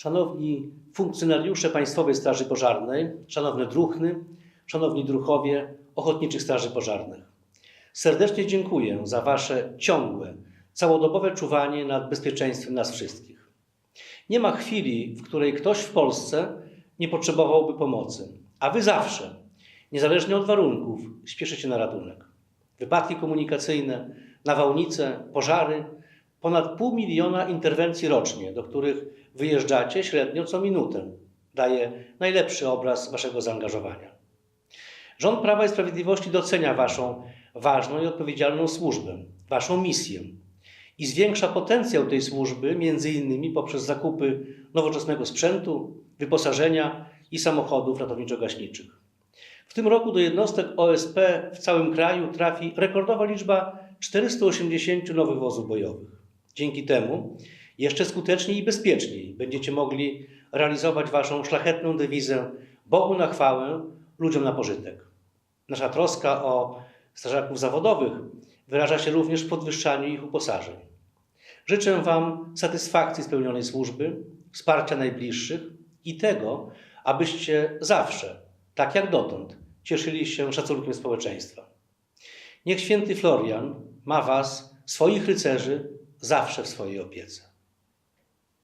Szanowni funkcjonariusze Państwowej Straży Pożarnej, szanowne druhny, szanowni druhowie Ochotniczych Straży Pożarnych. Serdecznie dziękuję za Wasze ciągłe, całodobowe czuwanie nad bezpieczeństwem nas wszystkich. Nie ma chwili, w której ktoś w Polsce nie potrzebowałby pomocy, a Wy zawsze, niezależnie od warunków, śpieszycie na ratunek. Wypadki komunikacyjne, nawałnice, pożary, ponad pół miliona interwencji rocznie, do których wyjeżdżacie średnio co minutę, daje najlepszy obraz Waszego zaangażowania. Rząd Prawa i Sprawiedliwości docenia Waszą ważną i odpowiedzialną służbę, Waszą misję i zwiększa potencjał tej służby innymi poprzez zakupy nowoczesnego sprzętu, wyposażenia i samochodów ratowniczo-gaśniczych. W tym roku do jednostek OSP w całym kraju trafi rekordowa liczba 480 nowych wozów bojowych. Dzięki temu jeszcze skuteczniej i bezpieczniej będziecie mogli realizować Waszą szlachetną dewizę Bogu na chwałę, ludziom na pożytek. Nasza troska o strażaków zawodowych wyraża się również w podwyższaniu ich uposażeń. Życzę Wam satysfakcji spełnionej służby, wsparcia najbliższych i tego, abyście zawsze, tak jak dotąd, cieszyli się szacunkiem społeczeństwa. Niech święty Florian ma Was, swoich rycerzy, zawsze w swojej opiece.